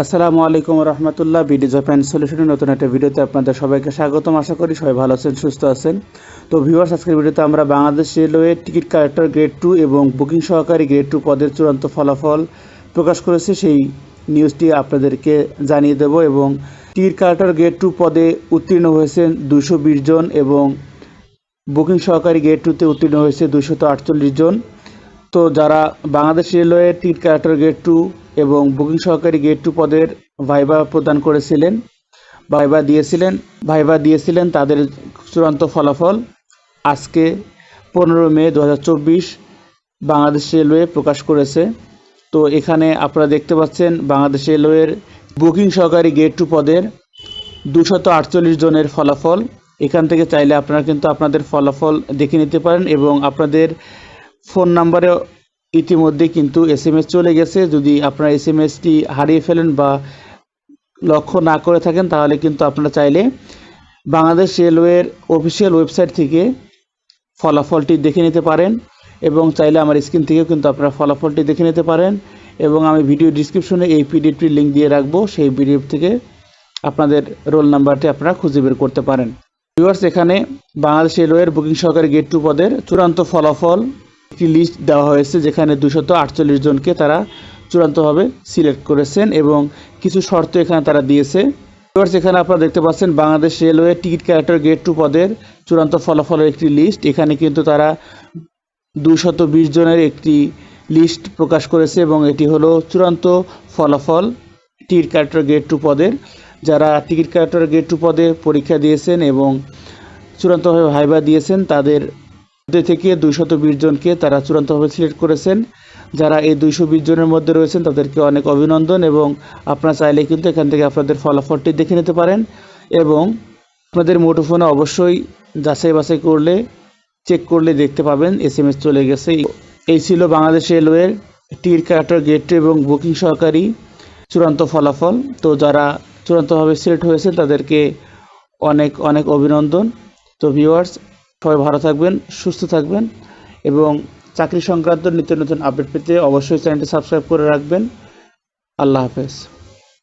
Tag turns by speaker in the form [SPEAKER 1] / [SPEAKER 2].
[SPEAKER 1] আসসালামু আলাইকুম রহমতুল্লাহ BD Japan সলিউশনের নতুন একটা ভিডিওতে আপনাদের সবাইকে স্বাগতম। আশা করি সবাই ভালো আছেন, সুস্থ আছেন। তো ভিউয়ার্স আজকের ভিডিওতে আমরা Bangladesh railway ticket collector grade two এবং বুকিং সহকারী গ্রেড টু পদের চূড়ান্ত ফলাফল প্রকাশ করেছে। সেই নিউজটি আপনাদেরকে জানিয়ে দেব এবং টিকিট কালেক্টর গ্রেড টু পদে উত্তীর্ণ হয়েছেন দুশো জন এবং বুকিং সহকারী গ্রেড টুতে উত্তীর্ণ হয়েছে দুশত আটচল্লিশ জন। তো যারা Bangladesh railway ticket collector grade two এবং বুকিং সহকারী গ্রেড টু পদের ভাইবা প্রদান করেছিলেন ভাইবা দিয়েছিলেন ভাইবা দিয়েছিলেন তাদের চূড়ান্ত ফলাফল আজকে পনেরো মে দু হাজার চব্বিশ বাংলাদেশ রেলওয়ে প্রকাশ করেছে। তো এখানে আপনারা দেখতে পাচ্ছেন বাংলাদেশ রেলওয়ের বুকিং সহকারী গ্রেড টু পদের দুশত আটচল্লিশ জনের ফলাফল। এখান থেকে চাইলে আপনারা কিন্তু আপনাদের ফলাফল দেখে নিতে পারেন এবং আপনাদের ফোন নাম্বারে ইতিমধ্যে কিন্তু এস এম এস চলে গেছে। যদি আপনারা এস এম এসটি হারিয়ে ফেলেন বা লক্ষ্য না করে থাকেন, তাহলে কিন্তু আপনারা চাইলে বাংলাদেশ রেলওয়ের অফিসিয়াল ওয়েবসাইট থেকে ফলাফলটি দেখে নিতে পারেন এবং চাইলে আমার স্ক্রিন থেকেও কিন্তু আপনারা ফলাফলটি দেখে নিতে পারেন এবং আমি ভিডিও ডিসক্রিপশনে এই পিডিএফটির লিঙ্ক দিয়ে রাখব। সেই পিডিএফ থেকে আপনাদের রোল নাম্বারটি আপনারা খুঁজে বের করতে পারেন। ভিউয়ার্স, এখানে বাংলাদেশ রেলওয়ের বুকিং সহকারী গেট টু পদের চূড়ান্ত ফলাফল একটি লিস্ট দেওয়া হয়েছে যেখানে দুশত আটচল্লিশ জনকে তারা চূড়ান্তভাবে সিলেক্ট করেছেন এবং কিছু শর্ত এখানে তারা দিয়েছে। ভিউয়ার্স এখানে আপনারা দেখতে পাচ্ছেন, Bangladesh railway ticket character gate two পদের চূড়ান্ত ফলাফলের একটি লিস্ট এখানে কিন্তু তারা দুশত বিশ জনের একটি লিস্ট প্রকাশ করেছে এবং এটি হলো চূড়ান্ত ফলাফল টিকিট ক্যারেক্টর গেট টু পদের। যারা টিকিট ক্যারেক্টার গেট টু পদে পরীক্ষা দিয়েছেন এবং চূড়ান্তভাবে ভাইবা দিয়েছেন, তাদের থেকে দুইশত বিশ জনকে তারা চূড়ান্তভাবে সিলেক্ট করেছেন। যারা এই দুইশো বিশ জনের মধ্যে রয়েছেন, তাদেরকে অনেক অভিনন্দন এবং আপনারা চাইলে কিন্তু এখান থেকে আপনাদের ফলাফলটি দেখে নিতে পারেন এবং আপনাদের মুঠোফোনে অবশ্যই যাচাই বাছাই করলে, চেক করলে দেখতে পাবেন এস এম এস চলে গেছে। এই ছিল বাংলাদেশ রেলওয়ের টির কাটার গেট এবং বুকিং সহকারী চূড়ান্ত ফলাফল। তো যারা চূড়ান্তভাবে সিলেক্ট হয়েছেন, তাদেরকে অনেক অনেক অভিনন্দন। তো ভিউয়ার্স সবাই ভালো থাকবেন, সুস্থ থাকবেন এবং চাকরি সংক্রান্ত নিত্য নতুন আপডেট পেতে অবশ্যই চ্যানেলটি সাবস্ক্রাইব করে রাখবেন। আল্লাহ হাফেজ।